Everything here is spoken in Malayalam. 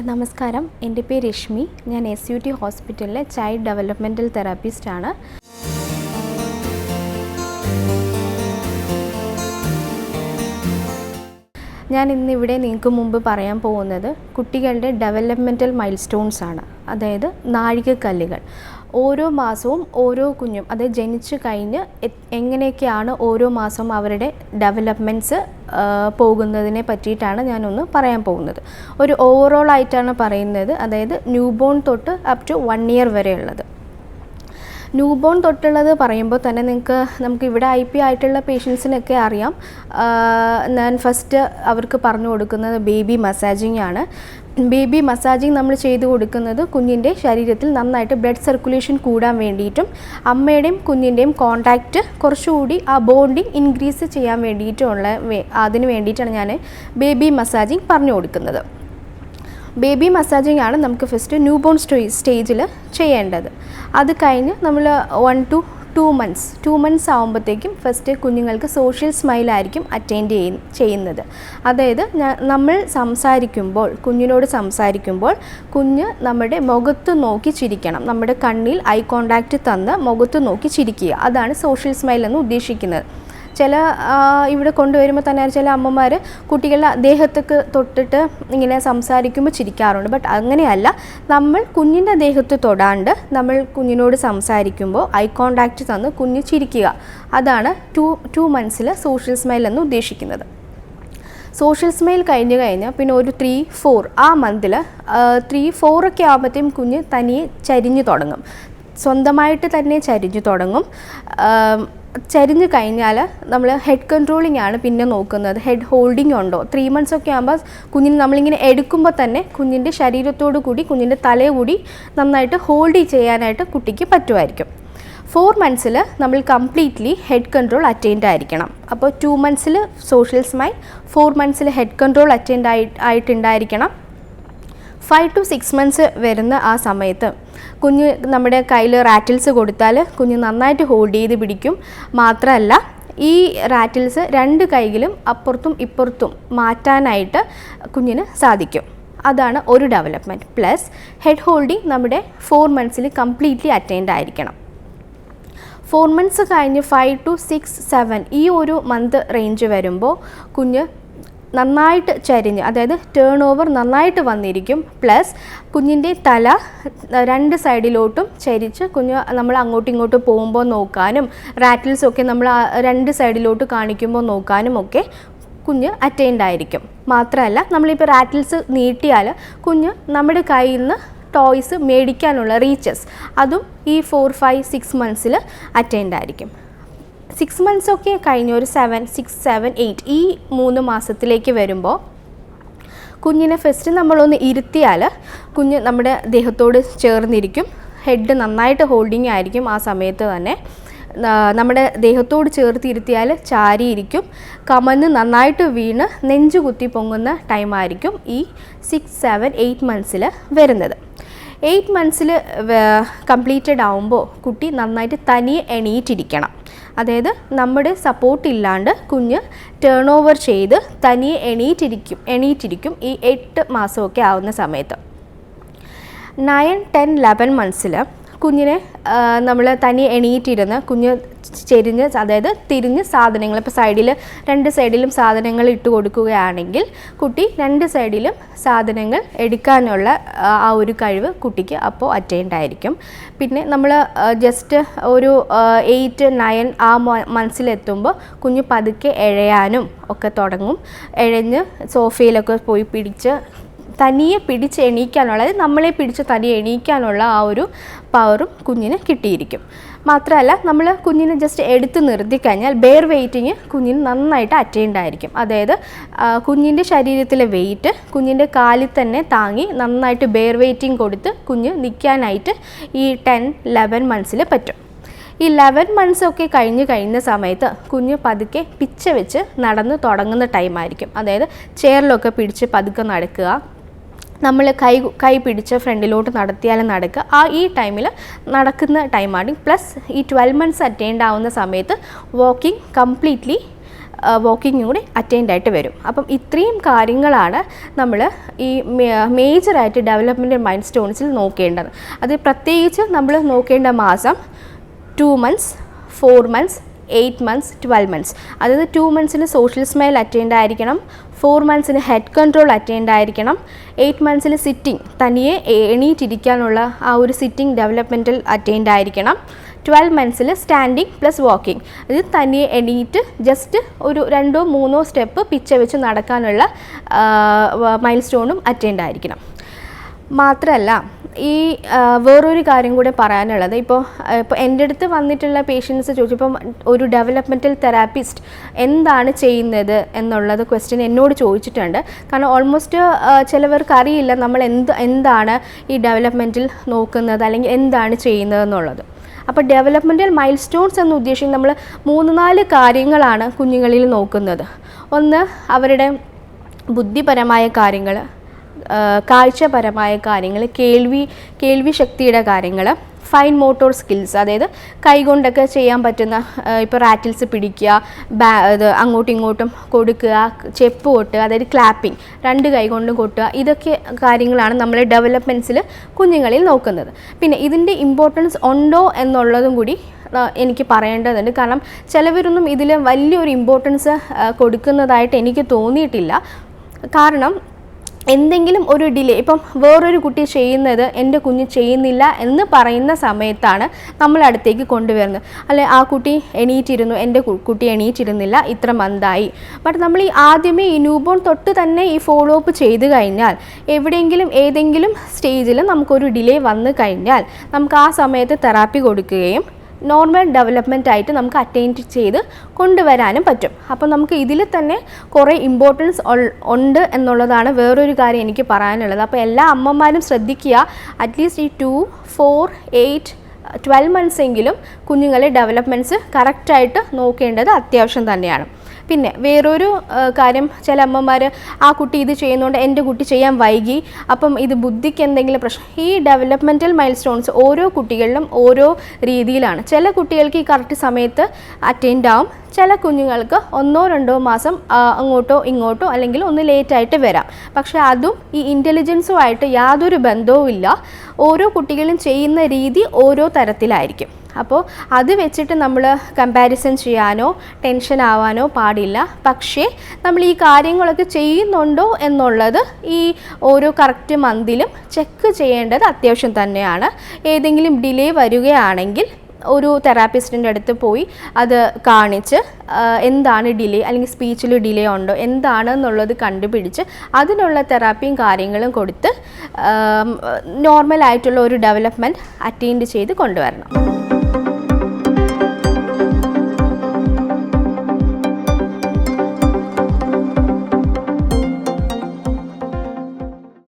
നമസ്കാരം. എന്റെ പേര് രശ്മി. ഞാൻ എസ് യു ടി ഹോസ്പിറ്റലിലെ ചൈൽഡ് ഡെവലപ്മെന്റൽ തെറാപ്പിസ്റ്റാണ് ഞാൻ ഇന്നിവിടെ നിങ്ങൾക്ക് മുമ്പ് പറയാൻ പോകുന്നത് കുട്ടികളുടെ ഡെവലപ്മെന്റൽ മൈൽ സ്റ്റോൺസ് ആണ്. അതായത് നാഴികക്കല്ലുകൾ. ഓരോ മാസവും ഓരോ കുഞ്ഞും അത് ജനിച്ചു കഴിഞ്ഞ് എങ്ങനെയൊക്കെയാണ് ഓരോ മാസവും അവരുടെ ഡെവലപ്മെന്റ്സ് പോകുന്നതിനെ പറ്റിയിട്ടാണ് ഞാനൊന്ന് പറയാൻ പോകുന്നത്. ഒരു ഓവറോൾ ആയിട്ടാണ് പറയുന്നത്. അതായത് ന്യൂബോൺ തൊട്ട് അപ് ടു വൺ ഇയർ വരെയുള്ളത്. ന്യൂ ബോൺ തൊട്ടുള്ളത് പറയുമ്പോൾ തന്നെ നിങ്ങൾക്ക് നമുക്ക് ഇവിടെ ഐ പി ആയിട്ടുള്ള പേഷ്യൻസിനൊക്കെ അറിയാം. ഞാൻ ഫസ്റ്റ് അവർക്ക് പറഞ്ഞു കൊടുക്കുന്നത് ബേബി മസാജിങ് ആണ്. ബേബി മസാജിങ് നമ്മൾ ചെയ്തു കൊടുക്കുന്നത് കുഞ്ഞിന്റെ ശരീരത്തിൽ നന്നായിട്ട് ബ്ലഡ് സർക്കുലേഷൻ കൂടാൻ വേണ്ടിയിട്ടും അമ്മയുടെയും കുഞ്ഞിന്റെയും കോണ്ടാക്റ്റ് കുറച്ചുകൂടി ആ ബോണ്ടിങ് ഇൻക്രീസ് ചെയ്യാൻ വേണ്ടിയിട്ടുള്ള അതിന് വേണ്ടിയിട്ടാണ് ഞാൻ ബേബി മസാജിങ് പറഞ്ഞു കൊടുക്കുന്നത്. ബേബി മസാജിങ് ആണ് നമുക്ക് ഫസ്റ്റ് ന്യൂ ബോൺ സ്റ്റേ സ്റ്റേജിൽ ചെയ്യേണ്ടത്. അത് കഴിഞ്ഞ് നമ്മൾ one two two months two months ആകുമ്പോഴത്തേക്കും ഫസ്റ്റ് കുഞ്ഞുങ്ങൾക്ക് സോഷ്യൽ സ്മൈലായിരിക്കും അറ്റൻഡ് ചെയ്യ ചെയ്യുന്നത്. അതായത് നമ്മൾ സംസാരിക്കുമ്പോൾ കുഞ്ഞിനോട് സംസാരിക്കുമ്പോൾ കുഞ്ഞ് നമ്മുടെ മുഖത്ത് നോക്കി ചിരിക്കണം. നമ്മുടെ കണ്ണിൽ ഐ കോണ്ടാക്റ്റ് തന്ന് മുഖത്ത് നോക്കി ചിരിക്കുക. അതാണ് സോഷ്യൽ സ്മൈൽ എന്ന് ഉദ്ദേശിക്കുന്നത്. ചില ഇവിടെ കൊണ്ടുവരുമ്പോൾ തന്നെ ചില അമ്മമാർ കുട്ടികളുടെ ദേഹത്തൊക്കെ തൊട്ടിട്ട് ഇങ്ങനെ സംസാരിക്കുമ്പോൾ ചിരിക്കാറുണ്ട്. ബട്ട് അങ്ങനെയല്ല നമ്മൾ കുഞ്ഞിന്റെ ദേഹത്ത് തൊടാണ്ട് നമ്മൾ കുഞ്ഞിനോട് സംസാരിക്കുമ്പോൾ ഐ കോണ്ടാക്റ്റ് തന്ന് കുഞ്ഞ് ചിരിക്കുക. അതാണ് ടു ടു മന്ത്സിൽ സോഷ്യൽ സ്മൈൽ എന്ന് ഉദ്ദേശിക്കുന്നത്. സോഷ്യൽ സ്മൈൽ കഴിഞ്ഞ് കഴിഞ്ഞാൽ പിന്നെ ഒരു ത്രീ ഫോർ ആ മന്തിൽ ത്രീ ഫോറൊക്കെ ആകുമ്പോഴത്തേക്കും കുഞ്ഞ് തനിയെ ചരിഞ്ഞു തുടങ്ങും. സ്വന്തമായിട്ട് തന്നെ ചരിഞ്ഞു തുടങ്ങും. ചരിഞ്ഞു കഴിഞ്ഞാൽ നമ്മൾ ഹെഡ് കൺട്രോളിംഗ് ആണ് പിന്നെ നോക്കുന്നത്. ഹെഡ് ഹോൾഡിംഗ് ഉണ്ടോ? ത്രീ മന്ത്സ് ഒക്കെ ആകുമ്പോൾ കുഞ്ഞിന് നമ്മളിങ്ങനെ എടുക്കുമ്പോൾ തന്നെ കുഞ്ഞിന്റെ ശരീരത്തോടു കൂടി കുഞ്ഞിന്റെ തലയുകൂടി നന്നായിട്ട് ഹോൾഡ് ചെയ്യാനായിട്ട് കുട്ടിക്ക് പറ്റുമായിരിക്കും. ഫോർ മന്ത്സിൽ നമ്മൾ കംപ്ലീറ്റ്ലി ഹെഡ് കൺട്രോൾ അറ്റൈൻഡ് ആയിരിക്കണം. അപ്പോൾ ടു മന്ത്സിൽ സോഷ്യൽ സ്മൈൽ ഫോർ മന്ത്സിൽ ഹെഡ് കൺട്രോൾ അറ്റൈൻഡ് ആയി ആയിട്ടുണ്ടായിരിക്കണം. ഫൈവ് ടു സിക്സ് മന്ത്സ് വരുന്ന ആ സമയത്ത് കുഞ്ഞ് നമ്മുടെ കയ്യിൽ റാറ്റിൽസ് കൊടുത്താൽ കുഞ്ഞ് നന്നായിട്ട് ഹോൾഡ് ചെയ്ത് പിടിക്കും. മാത്രമല്ല ഈ റാറ്റിൽസ് രണ്ട് കൈകളും അപ്പുറത്തും ഇപ്പുറത്തും മാറ്റാനായിട്ട് കുഞ്ഞിന് സാധിക്കും. അതാണ് ഒരു ഡെവലപ്മെന്റ് പ്ലസ് ഹെഡ് ഹോൾഡിംഗ് നമ്മുടെ ഫോർ മന്ത്സിൽ കംപ്ലീറ്റ്ലി അറ്റൻഡ് ആയിരിക്കണം. ഫോർ മന്ത്സ് കഴിഞ്ഞ് ഫൈവ് ടു സിക്സ് സെവൻ ഈ ഒരു മന്ത് റേഞ്ച് വരുമ്പോൾ കുഞ്ഞ് നന്നായിട്ട് ചരിഞ്ഞ് അതായത് ടേൺ ഓവർ നന്നായിട്ട് വന്നിരിക്കും. പ്ലസ് കുഞ്ഞിന്റെ തല രണ്ട് സൈഡിലോട്ടും ചരിച്ച് കുഞ്ഞ് നമ്മൾ അങ്ങോട്ടും ഇങ്ങോട്ടും പോകുമ്പോൾ നോക്കാനും റാറ്റിൽസ് ഒക്കെ നമ്മൾ രണ്ട് സൈഡിലോട്ട് കാണിക്കുമ്പോൾ നോക്കാനും ഒക്കെ കുഞ്ഞ് അറ്റൈൻഡ് ആയിരിക്കും. മാത്രമല്ല നമ്മളിപ്പോൾ റാറ്റിൽസ് നീട്ടിയാൽ കുഞ്ഞ് നമ്മുടെ കയ്യിൽ നിന്ന് ടോയ്സ് മേടിക്കാനുള്ള റീച്ചസ് അതും ഈ ഫോർ ഫൈവ് സിക്സ് മന്ത്സിൽ അറ്റൈൻഡ് ആയിരിക്കും. സിക്സ് മന്ത്സ് ഒക്കെ കഴിഞ്ഞ് ഒരു സെവൻ സിക്സ് സെവൻ എയ്റ്റ് ഈ മൂന്ന് മാസത്തിലേക്ക് വരുമ്പോൾ കുഞ്ഞിനെ ഫസ്റ്റ് നമ്മളൊന്ന് ഇരുത്തിയാൽ കുഞ്ഞ് നമ്മുടെ ദേഹത്തോട് ചേർന്നിരിക്കും. ഹെഡ് നന്നായിട്ട് ഹോൾഡിംഗ് ആയിരിക്കും ആ സമയത്ത് തന്നെ. നമ്മുടെ ദേഹത്തോട് ചേർത്തിരുത്തിയാൽ ചാരിയിരിക്കും. കമന്ന് നന്നായിട്ട് വീണ് നെഞ്ചു കുത്തി പൊങ്ങുന്ന ടൈമായിരിക്കും ഈ സിക്സ് സെവൻ എയ്റ്റ് മന്ത്സിൽ വരുന്നത്. എയ്റ്റ് മന്ത്സിൽ കംപ്ലീറ്റഡ് ആവുമ്പോൾ കുട്ടി നന്നായിട്ട് തനിയെ എണീറ്റിരിക്കണം. അതായത് നമ്മുടെ സപ്പോർട്ട് ഇല്ലാണ്ട് കുഞ്ഞ് ടേൺ ഓവർ ചെയ്ത് തനിയെ എണീറ്റിരിക്കും എണീറ്റിരിക്കും ഈ എട്ട് മാസമൊക്കെ ആവുന്ന സമയത്ത്. നയൻ ടെൻ ലെവൻ മന്ത്സിൽ കുഞ്ഞിനെ നമ്മൾ തനി എണീറ്റിരുന്ന് കുഞ്ഞ് ചെരിഞ്ഞ് അതായത് തിരിഞ്ഞ് സാധനങ്ങൾ ഇപ്പോൾ സൈഡിൽ രണ്ട് സൈഡിലും സാധനങ്ങൾ ഇട്ട് കൊടുക്കുകയാണെങ്കിൽ കുട്ടി രണ്ട് സൈഡിലും സാധനങ്ങൾ എടുക്കാനുള്ള ആ, ഒരു കഴിവ് കുട്ടിക്ക് അപ്പോൾ അറ്റൈൻഡ് ആയിരിക്കും പിന്നെ നമ്മൾ ജസ്റ്റ് ഒരു എയ്റ്റ് നയൻ ആ മനസ്സിലെത്തുമ്പോൾ കുഞ്ഞ് പതുക്കെ എഴയാനും ഒക്കെ തുടങ്ങും. എഴഞ്ഞ് സോഫയിലൊക്കെ പോയി പിടിച്ച് തനിയെ പിടിച്ച് എണീക്കാനുള്ള അതായത് നമ്മളെ പിടിച്ച് തനിയെ എണീക്കാനുള്ള ആ ഒരു പവറും കുഞ്ഞിന് കിട്ടിയിരിക്കും. മാത്രമല്ല നമ്മൾ കുഞ്ഞിനെ ജസ്റ്റ് എടുത്ത് നിർത്തി കഴിഞ്ഞാൽ ബെയർ വെയിറ്റിങ് കുഞ്ഞിന് നന്നായിട്ട് അറ്റൈൻഡ് ആയിരിക്കും അതായത് കുഞ്ഞിന്റെ ശരീരത്തിലെ വെയിറ്റ് കുഞ്ഞിന്റെ കാലിൽ തന്നെ താങ്ങി നന്നായിട്ട് ബെയർ വെയിറ്റിംഗ് കൊടുത്ത് കുഞ്ഞ് നിൽക്കാനായിട്ട് ഈ ടെൻ ലെവൻ മന്ത്സിൽ പറ്റും. ഈ ലെവൻ മന്ത്സ് ഒക്കെ കഴിഞ്ഞ് കഴിയുന്ന സമയത്ത് കുഞ്ഞ് പതുക്കെ പിച്ച വെച്ച് നടന്ന് തുടങ്ങുന്ന ടൈമായിരിക്കും അതായത് ചെയറിലൊക്കെ പിടിച്ച് പതുക്കെ നടക്കുക നമ്മൾ കൈ കൈ പിടിച്ച് ഫ്രണ്ടിലോട്ട് നടത്തിയാലും നടക്കുക. ആ ഈ ടൈമിൽ നടക്കുന്ന ടൈമാണ്. പ്ലസ് ഈ ട്വൽവ് മന്ത്സ് അറ്റൈൻഡ് ആവുന്ന സമയത്ത് വാക്കിംഗ് കംപ്ലീറ്റ്ലി വാക്കിംഗ് കൂടി അറ്റൻഡായിട്ട് വരും. അപ്പം ഇത്രയും കാര്യങ്ങളാണ് നമ്മൾ ഈ മേജറായിട്ട് ഡെവലപ്മെന്റ് മൈൽ സ്റ്റോൺസിൽ നോക്കേണ്ടത്. അത് പ്രത്യേകിച്ച് നമ്മൾ നോക്കേണ്ട മാസം two months four months eight months twelve months അതായത് ടു മന്ത്സിന് സോഷ്യൽ സ്മൈൽ അറ്റൻഡ് ആയിരിക്കണം. ഫോർ മന്ത്സിന് ഹെഡ് കൺട്രോൾ അറ്റൻഡ് ആയിരിക്കണം. എയ്റ്റ് മന്ത്സിൽ സിറ്റിംഗ് തനിയെ എണീറ്റിരിക്കാനുള്ള ആ ഒരു സിറ്റിംഗ് ഡെവലപ്മെന്റൽ അറ്റൻഡ് ആയിരിക്കണം. ട്വൽവ് മന്ത്സിൽ സ്റ്റാൻഡിങ് പ്ലസ് വാക്കിംഗ് ഇത് തനിയെ എണീറ്റ് ജസ്റ്റ് ഒരു രണ്ടോ മൂന്നോ സ്റ്റെപ്പ് പിച്ച വെച്ച് നടക്കാനുള്ള മൈൽ സ്റ്റോണും അറ്റൻഡ് ആയിരിക്കണം. മാത്രമല്ല ഈ വേറൊരു കാര്യം കൂടെ പറയാനുള്ളത്. ഇപ്പോൾ ഇപ്പോൾ എന്റെ അടുത്ത് വന്നിട്ടുള്ള പേഷ്യൻസ് ചോദിച്ചപ്പം ഒരു ഡെവലപ്മെന്റൽ തെറാപ്പിസ്റ്റ് എന്താണ് ചെയ്യുന്നത് എന്നുള്ളത് ക്വസ്റ്റ്യൻ എന്നോട് ചോദിച്ചിട്ടുണ്ട്. കാരണം ഓൾമോസ്റ്റ് ചിലവർക്ക് അറിയില്ല നമ്മൾ എന്ത് എന്താണ് ഈ ഡെവലപ്മെന്റിൽ നോക്കുന്നത് അല്ലെങ്കിൽ എന്താണ് ചെയ്യുന്നത് എന്നുള്ളത്. അപ്പോൾ ഡെവലപ്മെന്റൽ മൈൽ സ്റ്റോൺസ് എന്ന് ഉദ്ദേശിച്ച് നമ്മൾ മൂന്ന് നാല് കാര്യങ്ങളാണ് കുഞ്ഞുങ്ങളിൽ നോക്കുന്നത്. ഒന്ന് അവരുടെ ബുദ്ധിപരമായ കാര്യങ്ങൾ. കാഴ്ചപരമായ കാര്യങ്ങൾ കേൾവി കേൾവി ശക്തിയുടെ കാര്യങ്ങൾ ഫൈൻ മോട്ടോർ സ്കിൽസ് അതായത് കൈകൊണ്ടൊക്കെ ചെയ്യാൻ പറ്റുന്ന ഇപ്പോൾ റാറ്റിൽസ് പിടിക്കുക ബാ ഇത് അങ്ങോട്ടും ഇങ്ങോട്ടും കൊടുക്കുക ചെപ്പ് കൊട്ടുക അതായത് ക്ലാപ്പിംഗ് രണ്ട് കൈ കൊണ്ടും കൊട്ടുക ഇതൊക്കെ കാര്യങ്ങളാണ് നമ്മൾ ഡെവലപ്മെന്റ്സിൽ കുഞ്ഞുങ്ങളിൽ നോക്കുന്നത്. പിന്നെ ഇതിന്റെ ഇമ്പോർട്ടൻസ് ഉണ്ടോ എന്നുള്ളതും കൂടി എനിക്ക് പറയേണ്ടതുണ്ട്. കാരണം ചിലവരൊന്നും ഇതിൽ വലിയൊരു ഇമ്പോർട്ടൻസ് കൊടുക്കുന്നതായിട്ട് എനിക്ക് തോന്നിയിട്ടില്ല. കാരണം എന്തെങ്കിലും ഒരു ഡിലേ ഇപ്പം വേറൊരു കുട്ടി ചെയ്യുന്നത് എന്റെ കുഞ്ഞ് ചെയ്യുന്നില്ല എന്ന് പറയുന്ന സമയത്താണ് നമ്മൾ അടുത്തേക്ക് കൊണ്ടുവരുന്നത്. അല്ലെ ആ കുട്ടി എണീറ്റിരുന്നു എന്റെ കുട്ടി എണീറ്റിരുന്നില്ല ഇത്ര മന്തായി. ബട്ട് നമ്മൾ ഈ ആദ്യമേ ഈ ന്യൂബോൺ തൊട്ട് തന്നെ ഈ ഫോളോ അപ്പ് ചെയ്ത് കഴിഞ്ഞാൽ എവിടെയെങ്കിലും ഏതെങ്കിലും സ്റ്റേജിൽ നമുക്കൊരു ഡിലേ വന്നു കഴിഞ്ഞാൽ നമുക്ക് ആ സമയത്ത് തെറാപ്പി കൊടുക്കുകയും നോർമൽ ഡെവലപ്മെന്റ് ആയിട്ട് നമുക്ക് അറ്റൈൻഡ് ചെയ്ത് കൊണ്ടുവരാനും പറ്റും. അപ്പോൾ നമുക്ക് ഇതിൽ തന്നെ കുറേ ഇമ്പോർട്ടൻസ് ഉണ്ട് എന്നുള്ളതാണ് വേറൊരു കാര്യം എനിക്ക് പറയാനുള്ളത്. അപ്പോൾ എല്ലാ അമ്മമാരും ശ്രദ്ധിക്കുക അറ്റ്ലീസ്റ്റ് ഈ two four eight twelve months എങ്കിലും കുഞ്ഞുങ്ങളെ ഡെവലപ്മെന്റ്സ് കറക്റ്റായിട്ട് നോക്കേണ്ടത് അത്യാവശ്യം തന്നെയാണ്. പിന്നെ വേറൊരു കാര്യം ചില അമ്മമാർ ആ കുട്ടി ഇത് ചെയ്യുന്നതുകൊണ്ട് എന്റെ കുട്ടി ചെയ്യാൻ വൈകി. അപ്പം ഇത് ബുദ്ധിക്ക് എന്തെങ്കിലും പ്രശ്നം ഈ ഡെവലപ്മെന്റൽ മൈൽ സ്റ്റോൺസ് ഓരോ കുട്ടികളിലും ഓരോ രീതിയിലാണ്. ചില കുട്ടികൾക്ക് ഈ കറക്റ്റ് സമയത്ത് അറ്റൻഡ് ആവും. ചില കുഞ്ഞുങ്ങൾക്ക് ഒന്നോ രണ്ടോ മാസം അങ്ങോട്ടോ ഇങ്ങോട്ടോ അല്ലെങ്കിൽ ഒന്ന് ലേറ്റായിട്ട് വരാം. പക്ഷേ അതും ഈ ഇന്റലിജൻസുമായിട്ട് യാതൊരു ബന്ധവും ഇല്ല. ഓരോ കുട്ടികളും ചെയ്യുന്ന രീതി ഓരോ തരത്തിലായിരിക്കും. അപ്പോൾ അത് വെച്ചിട്ട് നമ്മൾ കമ്പാരിസൺ ചെയ്യാനോ ടെൻഷൻ ആവാനോ പാടില്ല. പക്ഷേ നമ്മൾ ഈ കാര്യങ്ങളൊക്കെ ചെയ്യുന്നുണ്ടോ എന്നുള്ളത് ഈ ഓരോ കറക്റ്റ് മന്തിലും ചെക്ക് ചെയ്യേണ്ടത് അത്യാവശ്യം തന്നെയാണ്. ഏതെങ്കിലും ഡിലേ വരികയാണെങ്കിൽ ഒരു തെറാപ്പിസ്റ്റിന്റെ അടുത്ത് പോയി അത് കാണിച്ച് എന്താണ് ഡിലേ അല്ലെങ്കിൽ സ്പീച്ചിൽ ഡിലേ ഉണ്ടോ എന്താണ് എന്നുള്ളത് കണ്ടുപിടിച്ച് അതിനുള്ള തെറാപ്പിയും കാര്യങ്ങളും കൊടുത്ത് നോർമലായിട്ടുള്ള ഒരു ഡെവലപ്മെന്റ് അറ്റൈൻഡ് ചെയ്ത് കൊണ്ടുവരണം.